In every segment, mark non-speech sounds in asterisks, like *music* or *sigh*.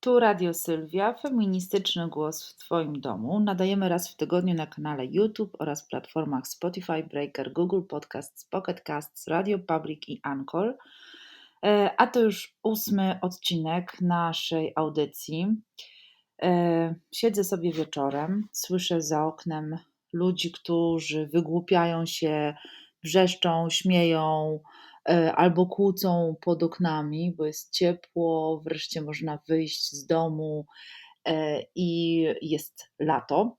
Tu Radio Sylwia, feministyczny głos w Twoim domu. Nadajemy raz w tygodniu na kanale YouTube oraz platformach Spotify, Breaker, Google Podcasts, Pocket Casts, Radio Public i Anchor. E, a to już ósmy odcinek naszej audycji. E, siedzę sobie wieczorem, słyszę za oknem ludzi, którzy wygłupiają się, wrzeszczą, śmieją, albo kłócą pod oknami, bo jest ciepło, wreszcie można wyjść z domu e, i jest lato.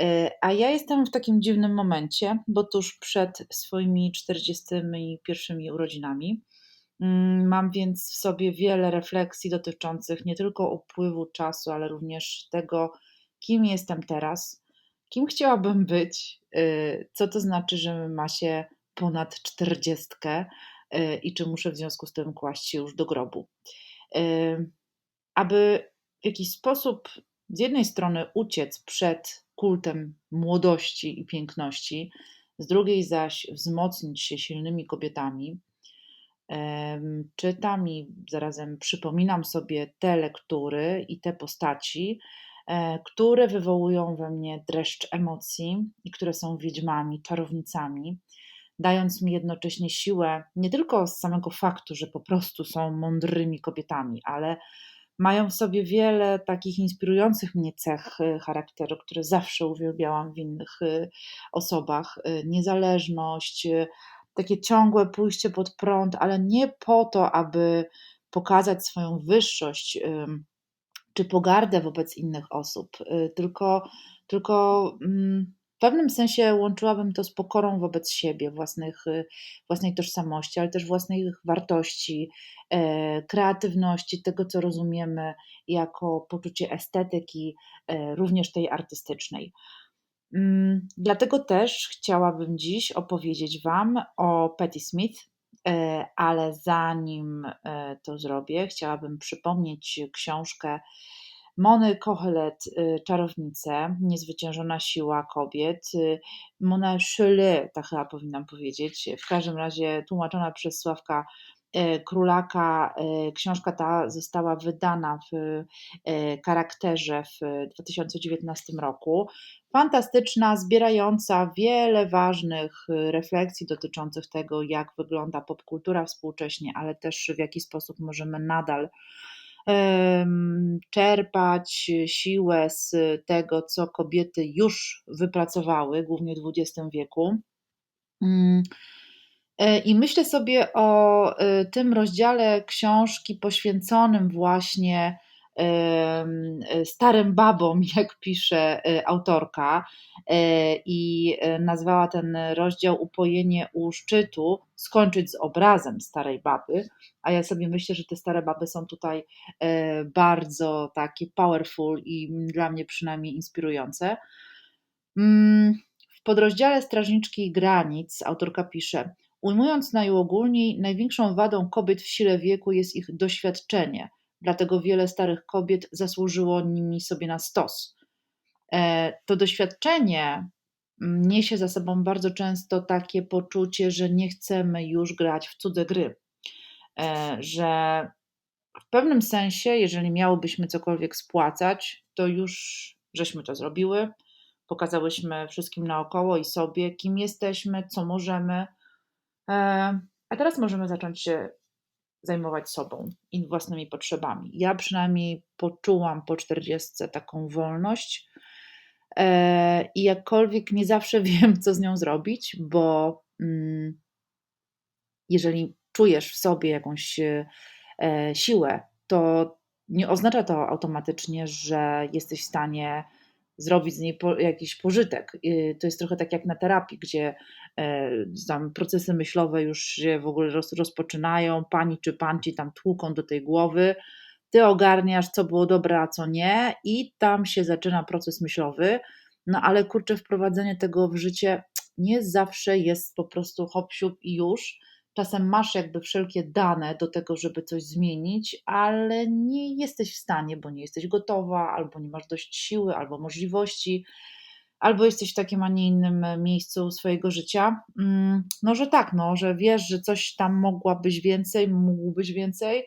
E, a ja jestem w takim dziwnym momencie, bo tuż przed swoimi 41 urodzinami. Mm, mam więc w sobie wiele refleksji dotyczących nie tylko upływu czasu, ale również tego, kim jestem teraz, kim chciałabym być, co to znaczy, że ma się ponad czterdziestkę, E, i czy muszę w związku z tym kłaść się już do grobu. E, aby w jakiś sposób z jednej strony uciec przed kultem młodości i piękności, z drugiej zaś wzmocnić się silnymi kobietami, czytam i zarazem przypominam sobie te lektury i te postaci, e, które wywołują we mnie dreszcz emocji i które są wiedźmami, czarownicami, dając mi jednocześnie siłę nie tylko z samego faktu, że po prostu są mądrymi kobietami, ale mają w sobie wiele takich inspirujących mnie cech y, charakteru, które zawsze uwielbiałam w innych y, osobach. Y, niezależność, takie ciągłe pójście pod prąd, ale nie po to, aby pokazać swoją wyższość czy pogardę wobec innych osób, tylko, tylko mm, w pewnym sensie łączyłabym to z pokorą wobec siebie, własnych, y, własnej tożsamości, ale też własnych wartości, e, kreatywności, tego, co rozumiemy jako poczucie estetyki, e, również tej artystycznej. Mm, dlatego też chciałabym dziś opowiedzieć Wam o Patti Smith, e, ale zanim to zrobię, chciałabym przypomnieć książkę Mony Kohelet, y, Czarownice, Niezwyciężona siła kobiet, y, Mona Chollet, tak chyba powinnam powiedzieć, w każdym razie tłumaczona przez Sławka y, Królaka. Książka ta została wydana w charakterze w 2019 roku. Fantastyczna, zbierająca wiele ważnych refleksji dotyczących tego, jak wygląda popkultura współcześnie, ale też w jaki sposób możemy nadal czerpać siłę z tego, co kobiety już wypracowały, głównie w XX wieku. Mm, e, I myślę sobie o e, tym rozdziale książki poświęconym właśnie starym babom, *laughs* jak pisze e, autorka, e, i e, nazwała ten rozdział Upojenie u szczytu, skończyć z obrazem starej baby. A ja sobie myślę, że te stare baby są tutaj bardzo takie powerful i dla mnie przynajmniej inspirujące. Mm, w podrozdziale Strażniczki Granic autorka pisze: Ujmując najogólniej, największą wadą kobiet w sile wieku jest ich doświadczenie – dlatego wiele starych kobiet zasłużyło nimi sobie na stos. E, to doświadczenie niesie za sobą bardzo często takie poczucie, że nie chcemy już grać w cudze gry, e, że w pewnym sensie, jeżeli miałobyśmy cokolwiek spłacać, to już żeśmy to zrobiły, pokazałyśmy wszystkim naokoło i sobie, kim jesteśmy, co możemy, e, a teraz możemy zacząć się zajmować sobą i własnymi potrzebami. Ja przynajmniej poczułam po 40 taką wolność e, i jakkolwiek nie zawsze *laughs* wiem, co z nią zrobić, bo mm, jeżeli czujesz w sobie jakąś e, siłę, to nie oznacza to automatycznie, że jesteś w stanie zrobić z niej po, jakiś pożytek. To jest trochę tak jak na terapii, gdzie e, tam procesy myślowe już się w ogóle roz, rozpoczynają, pani czy pan ci tam tłuką do tej głowy, ty ogarniasz, co było dobre, a co nie, i tam się zaczyna proces myślowy. No ale kurczę, wprowadzenie tego w życie nie zawsze jest po prostu hop i już Czasem masz jakby wszelkie dane do tego, żeby coś zmienić, ale nie jesteś w stanie, bo nie jesteś gotowa, albo nie masz dość siły, albo możliwości, albo jesteś w takim, a nie innym miejscu swojego życia. Mm, no, że tak, no, że wiesz, że coś tam mogłabyś więcej, mógłbyś więcej,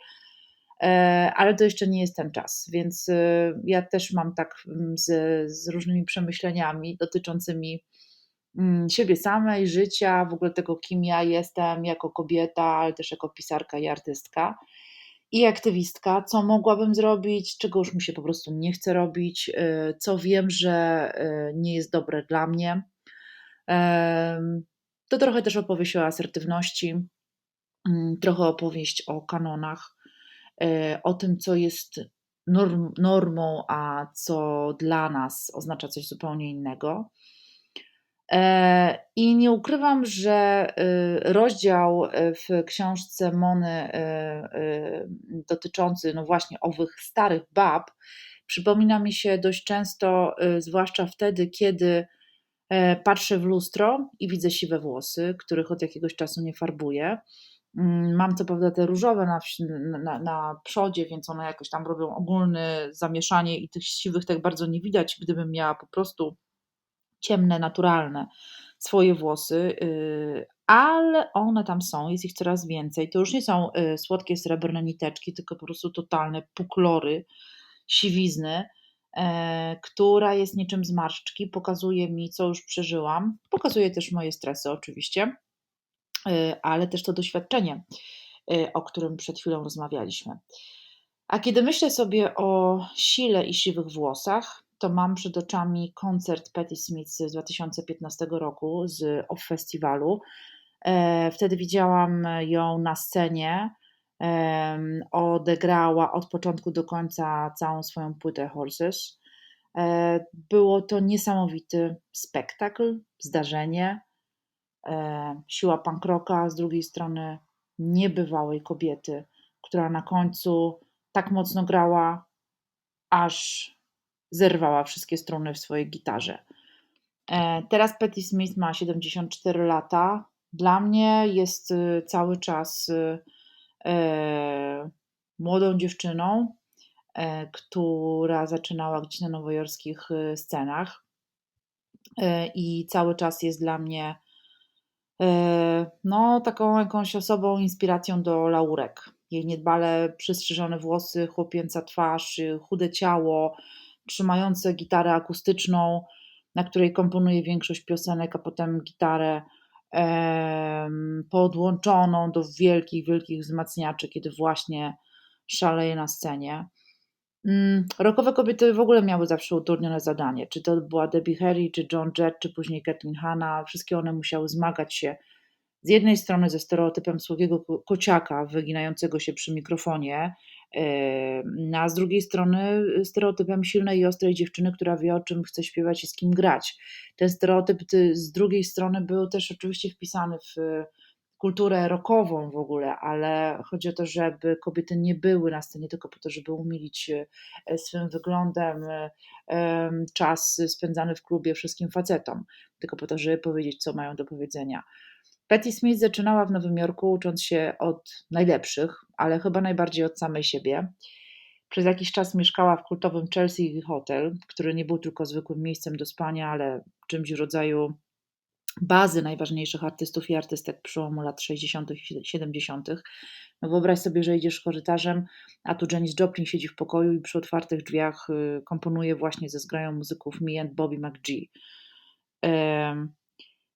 e, ale to jeszcze nie jest ten czas, więc e, ja też mam tak mm, z, z różnymi przemyśleniami dotyczącymi siebie samej, życia, w ogóle tego, kim ja jestem jako kobieta, ale też jako pisarka i artystka i aktywistka, co mogłabym zrobić, czego już mi się po prostu nie chce robić, e, co wiem, że nie jest dobre dla mnie. To trochę też opowieść o asertywności, mm, trochę opowieść o kanonach, e, o tym, co jest norm, normą, a co dla nas oznacza coś zupełnie innego. E, I nie ukrywam, że y, rozdział y, w książce Mony y, dotyczący, no właśnie, owych starych bab, przypomina mi się dość często, zwłaszcza wtedy, kiedy E, patrzę w lustro i widzę siwe włosy, których od jakiegoś czasu nie farbuję. Mm, mam co prawda te różowe na, na, na przodzie, więc one jakoś tam robią ogólne zamieszanie i tych siwych tak bardzo nie widać. Gdybym miała po prostu ciemne, naturalne swoje włosy, y, ale one tam są, jest ich coraz więcej. To już nie są y, słodkie srebrne niteczki, tylko po prostu totalne puklory, siwizny. E, która jest niczym zmarszczki, pokazuje mi, co już przeżyłam, pokazuje też moje stresy oczywiście, e, ale też to doświadczenie, o którym przed chwilą rozmawialiśmy. A kiedy myślę sobie o sile i siwych włosach, to mam przed oczami koncert Patti Smith z 2015 roku z Off Festiwalu. Wtedy widziałam ją na scenie odegrała od początku do końca całą swoją płytę Horses. E, było to niesamowity spektakl, zdarzenie. E, siła pankroka, z drugiej strony niebywałej kobiety, która na końcu tak mocno grała, aż zerwała wszystkie struny w swojej gitarze. E, teraz Patti Smith ma 74 lata. Dla mnie jest y, cały czas y, E, młodą dziewczyną, e, która zaczynała gdzieś na nowojorskich e, scenach i cały czas jest dla mnie no, taką jakąś osobą, inspiracją do laurek. Jej niedbale przystrzyżone włosy, chłopięca twarz, chude ciało, trzymające gitarę akustyczną, na której komponuje większość piosenek, a potem gitarę podłączoną do wielkich, wielkich wzmacniaczy, kiedy właśnie szaleje na scenie. Mm, Rokowe kobiety w ogóle miały zawsze utrudnione zadanie. Czy to była Debbie Harry, czy John Jett, czy później Kathleen Hanna. Wszystkie one musiały zmagać się z jednej strony ze stereotypem słowiego kociaka wyginającego się przy mikrofonie, a z drugiej strony stereotypem silnej i ostrej dziewczyny, która wie o czym chce śpiewać i z kim grać. Ten stereotyp z drugiej strony był też oczywiście wpisany w kulturę rockową w ogóle, ale chodzi o to, żeby kobiety nie były na scenie tylko po to, żeby umilić e, swym wyglądem czas spędzany w klubie wszystkim facetom, tylko po to, żeby powiedzieć, co mają do powiedzenia. Patti Smith zaczynała w Nowym Jorku, ucząc się od najlepszych, ale chyba najbardziej od samej siebie. Przez jakiś czas mieszkała w kultowym Chelsea Hotel, który nie był tylko zwykłym miejscem do spania, ale czymś w rodzaju bazy najważniejszych artystów i artystek przełomu lat 60. i 70. No wyobraź sobie, że idziesz korytarzem, a tu Janis Joplin siedzi w pokoju i przy otwartych drzwiach y, komponuje właśnie ze zgrają muzyków Me and Bobby McGee.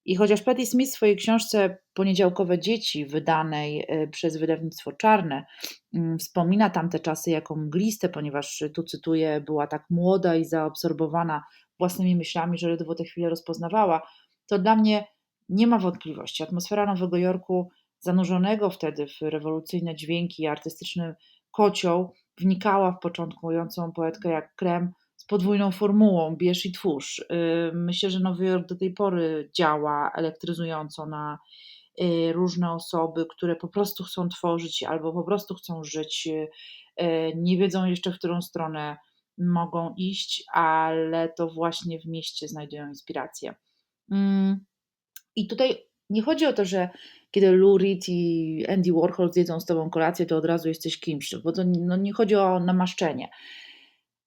I chociaż Patti Smith w swojej książce Poniedziałkowe dzieci, wydanej e, przez wydawnictwo Czarne, mm, wspomina tamte czasy jako mgliste, ponieważ tu cytuję, była tak młoda i zaabsorbowana własnymi myślami, że ledwo tę chwilę rozpoznawała, to dla mnie nie ma wątpliwości. Atmosfera Nowego Jorku, zanurzonego wtedy w rewolucyjne dźwięki i artystyczny kocioł, wnikała w początkującą poetkę jak Krem podwójną formułą, bierz i twórz. Myślę, że Nowy Jork do tej pory działa elektryzująco na y, różne osoby, które po prostu chcą tworzyć albo po prostu chcą żyć, y, nie wiedzą jeszcze, w którą stronę mogą iść, ale to właśnie w mieście znajdują inspirację. I tutaj nie chodzi o to, że kiedy Lou Reed i Andy Warhol zjedzą z tobą kolację, to od razu jesteś kimś, bo to no, nie chodzi o namaszczenie.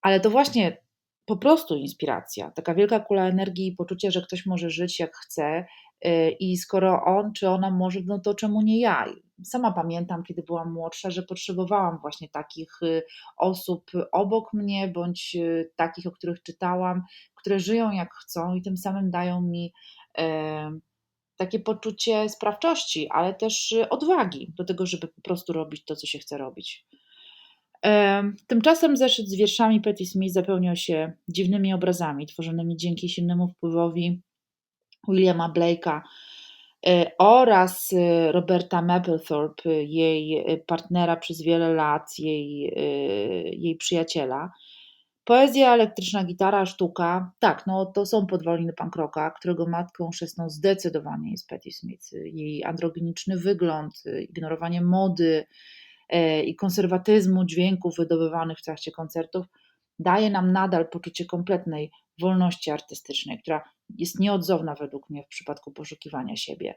Ale to właśnie po prostu inspiracja, taka wielka kula energii i poczucie, że ktoś może żyć jak chce, Y, I skoro on czy ona może, no to czemu nie ja? Sama pamiętam, kiedy byłam młodsza, że potrzebowałam właśnie takich y, osób obok mnie, bądź y, takich, o których czytałam, które żyją jak chcą i tym samym dają mi takie poczucie sprawczości, ale też odwagi do tego, żeby po prostu robić to, co się chce robić. Tymczasem zeszyt z wierszami Patti Smith zapełniał się dziwnymi obrazami, tworzonymi dzięki silnemu wpływowi Williama Blake'a e, oraz e, Roberta Mapplethorpe, jej e, partnera przez wiele lat, jej, jej przyjaciela. Poezja, elektryczna gitara, sztuka, tak, no to są podwaliny punk rocka, którego matką chrzestną zdecydowanie jest Patti Smith. Jej androgeniczny wygląd, ignorowanie mody i konserwatyzmu dźwięków wydobywanych w trakcie koncertów daje nam nadal poczucie kompletnej wolności artystycznej, która jest nieodzowna według mnie w przypadku poszukiwania siebie.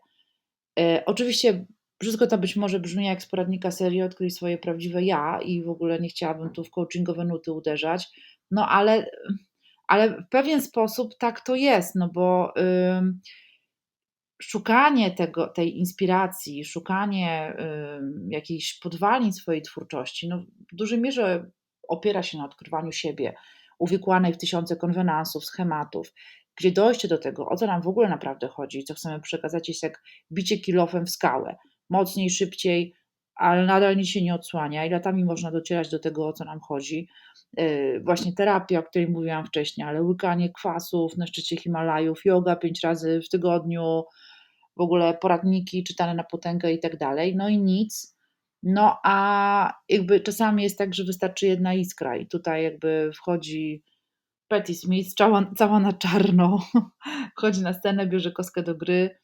E, oczywiście wszystko to być może brzmi jak z poradnika serii Odkryj swoje prawdziwe ja i w ogóle nie chciałabym tu w coachingowe nuty uderzać, no ale, ale w pewien sposób tak to jest, no bo szukanie tego, tej inspiracji, szukanie jakiejś podwalin swojej twórczości, no w dużej mierze opiera się na odkrywaniu siebie, uwikłanej w tysiące konwenansów, schematów, gdzie dojście do tego, o co nam w ogóle naprawdę chodzi, co chcemy przekazać, jest jak bicie kilofem w skałę. Mocniej, szybciej, ale nadal nic się nie odsłania i latami można docierać do tego, o co nam chodzi. Yy, właśnie terapia, o której mówiłam wcześniej, ale łykanie kwasów na szczycie Himalajów, yoga pięć razy w tygodniu, w ogóle poradniki czytane na potęgę i tak dalej. No i nic. No a jakby czasami jest tak, że wystarczy jedna iskra i tutaj jakby wchodzi Patti Smith, cała, cała na czarno, *laughs* wchodzi na scenę, bierze kostkę do gry,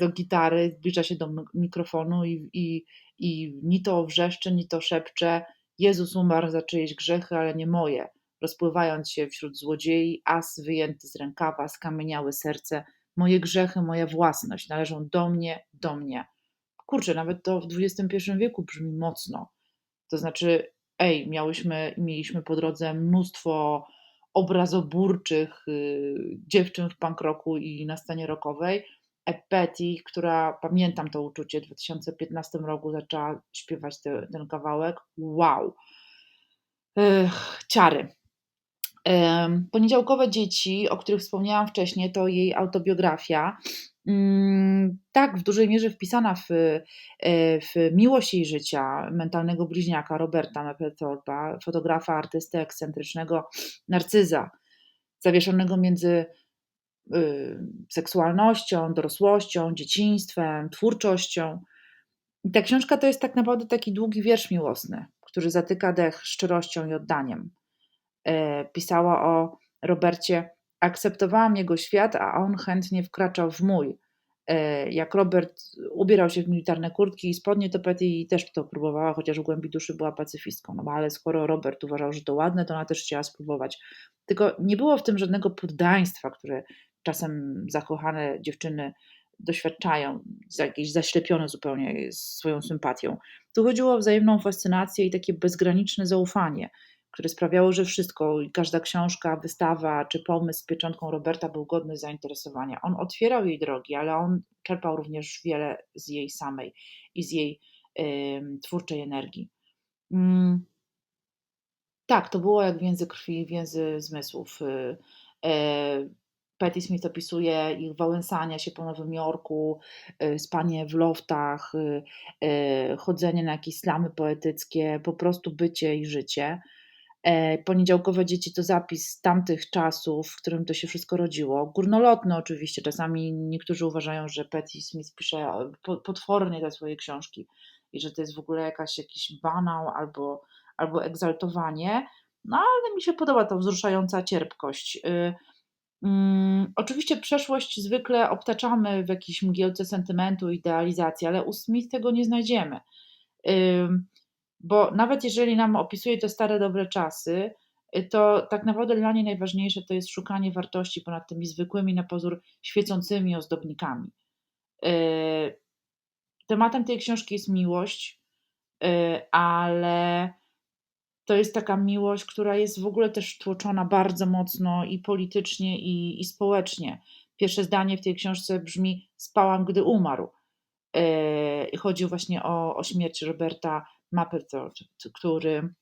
do gitary, zbliża się do mikrofonu i, i, i ni to wrzeszczy, ni to szepcze Jezus umarł za czyjeś grzechy, ale nie moje. Rozpływając się wśród złodziei, as wyjęty z rękawa, skamieniałe serce. Moje grzechy, moja własność należą do mnie, do mnie. Kurczę, nawet to w XXI wieku brzmi mocno. To znaczy, ej, miałyśmy, mieliśmy po drodze mnóstwo obrazoburczych y, dziewczyn w punk rocku i na scenie rockowej. Betty, która pamiętam to uczucie, w 2015 roku zaczęła śpiewać te, ten kawałek. Wow! Ech, ciary. Poniedziałkowe dzieci, o których wspomniałam wcześniej, to jej autobiografia. Mm, tak, w dużej mierze wpisana w, e, w miłość jej życia, mentalnego bliźniaka Roberta Mapplethorpe'a, fotografa, artysty ekscentrycznego, narcyza, zawieszonego między seksualnością, dorosłością, dzieciństwem, twórczością. I ta książka to jest tak naprawdę taki długi wiersz miłosny, który zatyka dech szczerością i oddaniem. E, pisała o Robercie akceptowałam jego świat, a on chętnie wkraczał w mój. E, jak Robert ubierał się w militarne kurtki i spodnie, to Betty też to próbowała, chociaż w głębi duszy była pacyfistką. No ale skoro Robert uważał, że to ładne, to ona też chciała spróbować. Tylko nie było w tym żadnego poddaństwa, które czasem zakochane dziewczyny doświadczają, jakieś zaślepione zupełnie swoją sympatią. Tu chodziło o wzajemną fascynację i takie bezgraniczne zaufanie które sprawiało, że wszystko, każda książka, wystawa czy pomysł z pieczątką Roberta był godny zainteresowania. On otwierał jej drogi, ale on czerpał również wiele z jej samej i z jej twórczej energii. Mm. Tak, to było jak więzy krwi, więzy zmysłów. Y, y, Patti Smith opisuje ich wałęsania się po Nowym Jorku, y, spanie w loftach, y, y, chodzenie na jakieś slamy poetyckie, po prostu bycie i życie. E, poniedziałkowe dzieci to zapis z tamtych czasów, w którym to się wszystko rodziło. Górnolotne oczywiście. Czasami niektórzy uważają, że Patti Smith pisze potwornie te swoje książki i że to jest w ogóle jakaś, jakiś banał albo, albo egzaltowanie. No ale mi się podoba ta wzruszająca cierpkość. Mm, oczywiście przeszłość zwykle obtaczamy w jakiejś mgiełce sentymentu, idealizacji, ale u Smith tego nie znajdziemy. Bo nawet jeżeli nam opisuje te stare, dobre czasy, y, to tak naprawdę dla niej najważniejsze to jest szukanie wartości ponad tymi zwykłymi na pozór świecącymi ozdobnikami. Y, tematem tej książki jest miłość, y, ale to jest taka miłość, która jest w ogóle też tłoczona bardzo mocno i politycznie, i, i społecznie. Pierwsze zdanie w tej książce brzmi: Spałam, gdy umarł. I chodzi właśnie o, o śmierć Roberta Mapplethorpe, który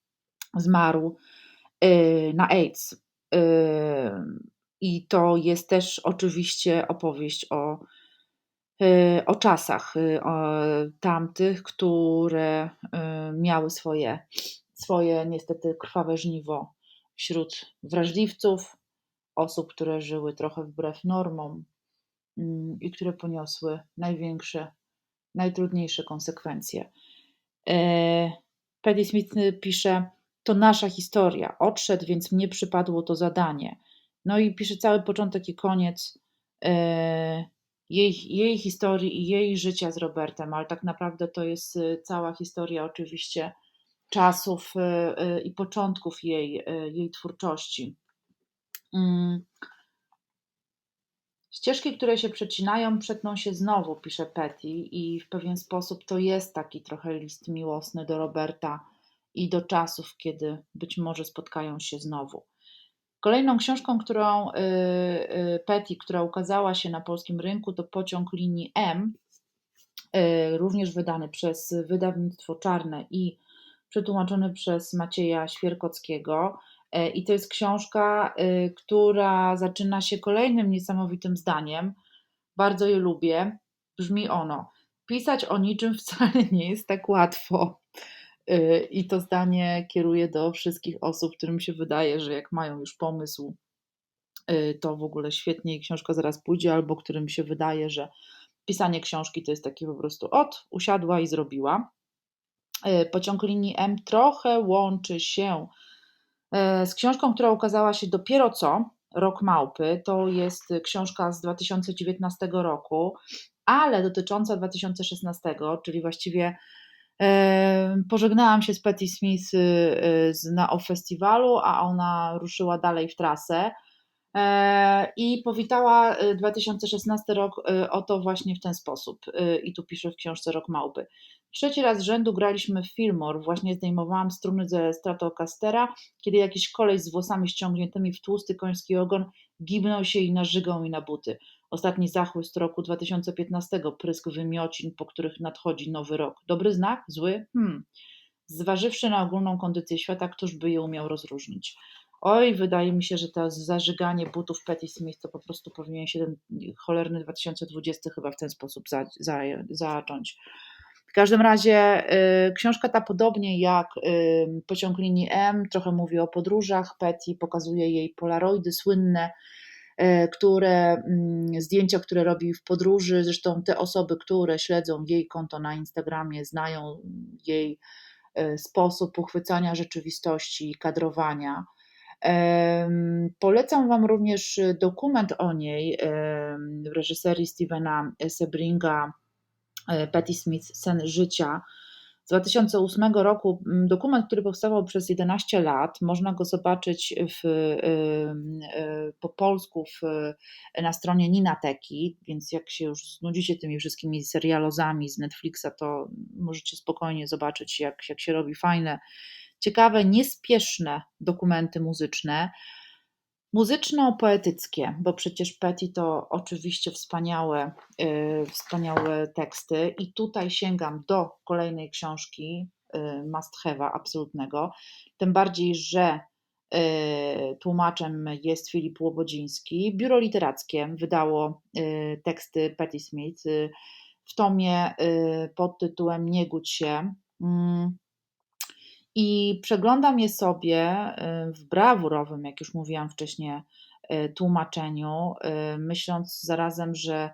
zmarł na AIDS. I to jest też oczywiście opowieść o, o czasach o tamtych, które miały swoje, swoje niestety krwawe żniwo wśród wrażliwców, osób, które żyły trochę wbrew normom mm, i które poniosły największe, najtrudniejsze konsekwencje. E, Paddy Smith pisze: To nasza historia. Odszedł, więc mnie przypadło to zadanie. No i pisze cały początek i koniec e, jej, jej historii i jej życia z Robertem, ale tak naprawdę to jest e, cała historia oczywiście czasów i początków jej, jej twórczości. Mm. Ścieżki, które się przecinają, przetną się znowu, pisze Petty, i w pewien sposób to jest taki trochę list miłosny do Roberta i do czasów, kiedy być może spotkają się znowu. Kolejną książką, którą y, y, Petty, która ukazała się na polskim rynku, to Pociąg linii M, y, również wydany przez wydawnictwo Czarne i przetłumaczony przez Macieja Świerkockiego. E, I to jest książka, y, która zaczyna się kolejnym niesamowitym zdaniem. Bardzo je lubię. Brzmi ono: Pisać o niczym wcale nie jest tak łatwo. Y, I to zdanie kieruje do wszystkich osób, którym się wydaje, że jak mają już pomysł, to w ogóle świetnie i książka zaraz pójdzie, albo którym się wydaje, że pisanie książki to jest takie po prostu od, usiadła i zrobiła. Pociąg linii M trochę łączy się E, z książką, która ukazała się dopiero co, Rok Małpy. To jest książka z 2019 roku, ale dotycząca 2016, czyli właściwie e, pożegnałam się z Patty Smith e, na Festiwalu, a ona ruszyła dalej w trasę. I powitała 2016 rok oto właśnie w ten sposób. I tu piszę w książce Rok Małpy. Trzeci raz z rzędu graliśmy w Fillmore, właśnie zdejmowałam struny ze Stratocastera, kiedy jakiś kolej z włosami ściągniętymi w tłusty koński ogon gibnął się i narzygał mi na buty. Ostatni zachłyst roku 2015, prysk wymiocin, po których nadchodzi nowy rok. Dobry znak? Zły? Hmm. Zważywszy na ogólną kondycję świata, któż by je umiał rozróżnić? Oj, wydaje mi się, że to zażyganie butów Petty Smith to po prostu powinien się ten cholerny 2020 chyba w ten sposób za, za, zacząć. W każdym razie y, książka ta, podobnie jak y, Pociąg linii M, trochę mówi o podróżach. Petty pokazuje jej polaroidy słynne, y, które mm, zdjęcia, które robi w podróży. Zresztą te osoby, które śledzą jej konto na Instagramie, znają jej sposób uchwycania rzeczywistości i kadrowania. Polecam Wam również dokument o niej w reżyserii Stevena Sebringa Patti Smith Sen życia z 2008 roku. Dokument, który powstawał przez 11 lat. Można go zobaczyć w, e, po polsku w, na stronie Ninateki, więc jak się już znudzicie tymi wszystkimi serialozami z Netflixa, to możecie spokojnie zobaczyć, jak, jak się robi fajne, ciekawe, niespieszne dokumenty muzyczne. Muzyczno-poetyckie, bo przecież Petty to oczywiście wspaniałe, yy, wspaniałe teksty i tutaj sięgam do kolejnej książki yy, must have'a absolutnego, tym bardziej, że yy, tłumaczem jest Filip Łobodziński. Biuro Literackie wydało yy, teksty Petty Smith yy, w tomie yy, pod tytułem Nie gódź się. Mm, i przeglądam je sobie y, w brawurowym, jak już mówiłam wcześniej, y, tłumaczeniu, y, myśląc zarazem, że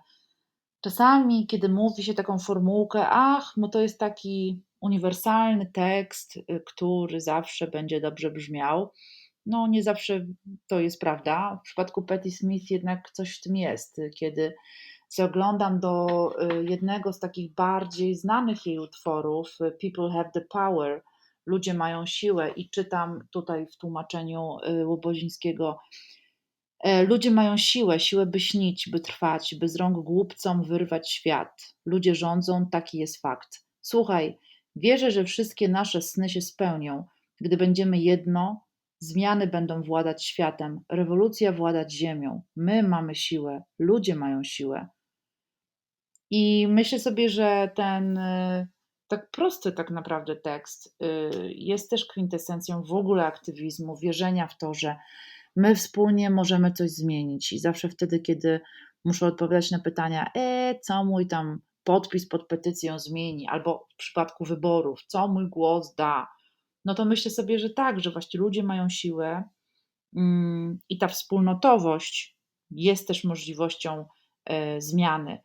czasami, kiedy mówi się taką formułkę, ach, no to jest taki uniwersalny tekst, który zawsze będzie dobrze brzmiał. No, nie zawsze to jest prawda. W przypadku Patti Smith jednak coś w tym jest. Kiedy zaglądam do jednego z takich bardziej znanych jej utworów, People Have the Power, ludzie mają siłę i czytam tutaj w tłumaczeniu y, Łobozińskiego, e, Ludzie mają siłę, siłę by śnić, by trwać, by z rąk głupcom wyrwać świat. Ludzie rządzą, taki jest fakt. Słuchaj, wierzę, że wszystkie nasze sny się spełnią, gdy będziemy jedno, Zmiany będą władać światem, rewolucja władać ziemią. My mamy siłę, ludzie mają siłę. I myślę sobie, że ten y, tak prosty tak naprawdę tekst y, jest też kwintesencją w ogóle aktywizmu, wierzenia w to, że my wspólnie możemy coś zmienić. I zawsze wtedy, kiedy muszę odpowiadać na pytania, e, co mój tam podpis pod petycją zmieni, albo w przypadku wyborów, co mój głos da, no to myślę sobie, że tak, że właśnie ludzie mają siłę mm, i ta wspólnotowość jest też możliwością e, zmiany.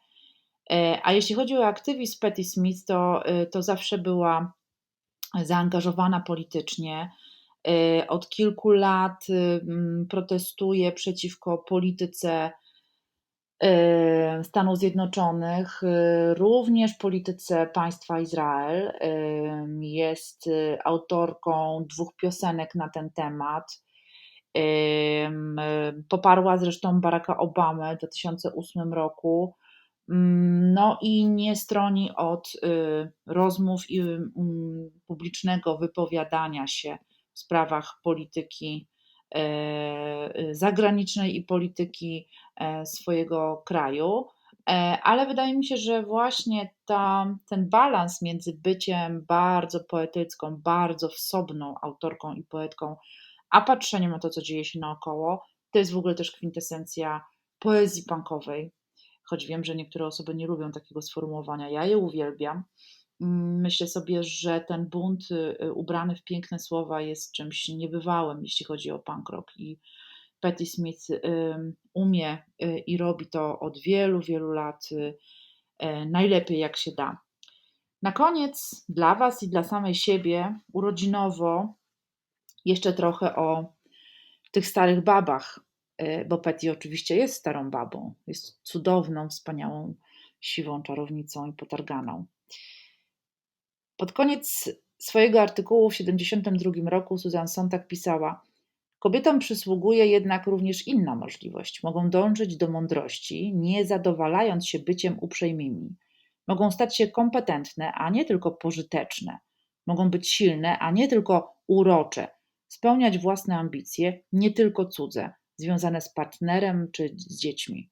E, a jeśli chodzi o aktywizm Patti Smith, to, e, to zawsze była zaangażowana politycznie. Od kilku lat protestuje przeciwko polityce Stanów Zjednoczonych, również polityce państwa Izrael. Jest autorką dwóch piosenek na ten temat. Poparła zresztą Baracka Obamę w 2008 roku. No i nie stroni od y, rozmów i mm, publicznego wypowiadania się w sprawach polityki e, zagranicznej i polityki e, swojego kraju. E, ale wydaje mi się, że właśnie ta, ten balans między byciem bardzo poetycką, bardzo wsobną autorką i poetką, a patrzeniem na to, co dzieje się naokoło, to jest w ogóle też kwintesencja poezji punkowej, choć wiem, że niektóre osoby nie lubią takiego sformułowania. Ja je uwielbiam. Mm, myślę sobie, że ten bunt y, y, ubrany w piękne słowa jest czymś niebywałym, jeśli chodzi o punk rock. I Patti Smith umie y, i robi to od wielu, wielu lat najlepiej jak się da. Na koniec dla Was i dla samej siebie urodzinowo jeszcze trochę o tych starych babach, E, bo Petty oczywiście jest starą babą, jest cudowną, wspaniałą, siwą czarownicą i potarganą. Pod koniec swojego artykułu w 1972 roku Susan Sontag pisała: Kobietom przysługuje jednak również inna możliwość. Mogą dążyć do mądrości, nie zadowalając się byciem uprzejmymi. Mogą stać się kompetentne, a nie tylko pożyteczne. Mogą być silne, a nie tylko urocze. Spełniać własne ambicje, nie tylko cudze związane z partnerem czy z dziećmi.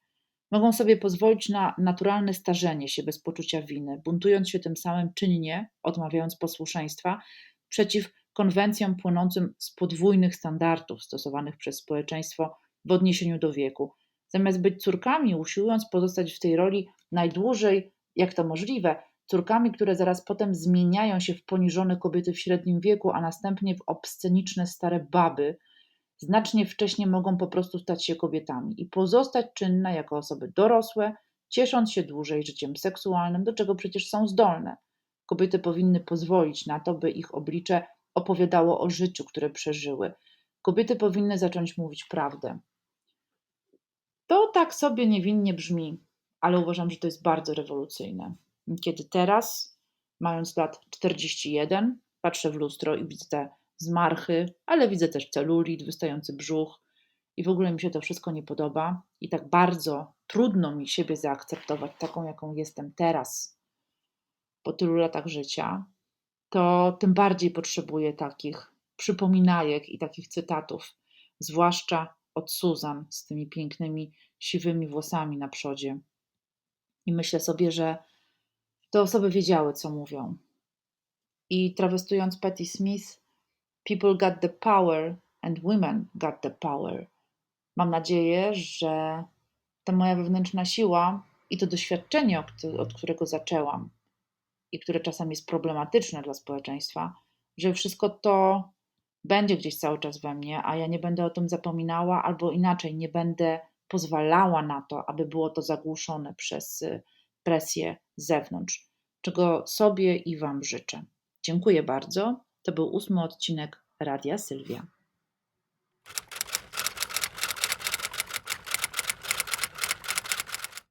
Mogą sobie pozwolić na naturalne starzenie się bez poczucia winy, buntując się tym samym czynnie, odmawiając posłuszeństwa przeciw konwencjom płynącym z podwójnych standardów stosowanych przez społeczeństwo w odniesieniu do wieku. Zamiast być córkami, usiłując pozostać w tej roli najdłużej, jak to możliwe, córkami, które zaraz potem zmieniają się w poniżone kobiety w średnim wieku, a następnie w obsceniczne stare baby, znacznie wcześniej mogą po prostu stać się kobietami i pozostać czynne jako osoby dorosłe, ciesząc się dłużej życiem seksualnym, do czego przecież są zdolne. Kobiety powinny pozwolić na to, by ich oblicze opowiadało o życiu, które przeżyły. Kobiety powinny zacząć mówić prawdę. To tak sobie niewinnie brzmi, ale uważam, że to jest bardzo rewolucyjne. Kiedy teraz, mając lat 41, patrzę w lustro i widzę zmarchy, ale widzę też celulit, wystający brzuch i w ogóle mi się to wszystko nie podoba i tak bardzo trudno mi siebie zaakceptować taką, jaką jestem teraz, po tylu latach życia, to tym bardziej potrzebuję takich przypominajek i takich cytatów, zwłaszcza od Susan z tymi pięknymi, siwymi włosami na przodzie. I myślę sobie, że te osoby wiedziały, co mówią. I trawestując Patti Smith, People got the power and women got the power. Mam nadzieję, że ta moja wewnętrzna siła i to doświadczenie, od którego zaczęłam i które czasem jest problematyczne dla społeczeństwa, że wszystko to będzie gdzieś cały czas we mnie, a ja nie będę o tym zapominała, albo inaczej, nie będę pozwalała na to, aby było to zagłuszone przez y, presję z zewnątrz, czego sobie i Wam życzę. Dziękuję bardzo. To był ósmy odcinek Radia Sylwia.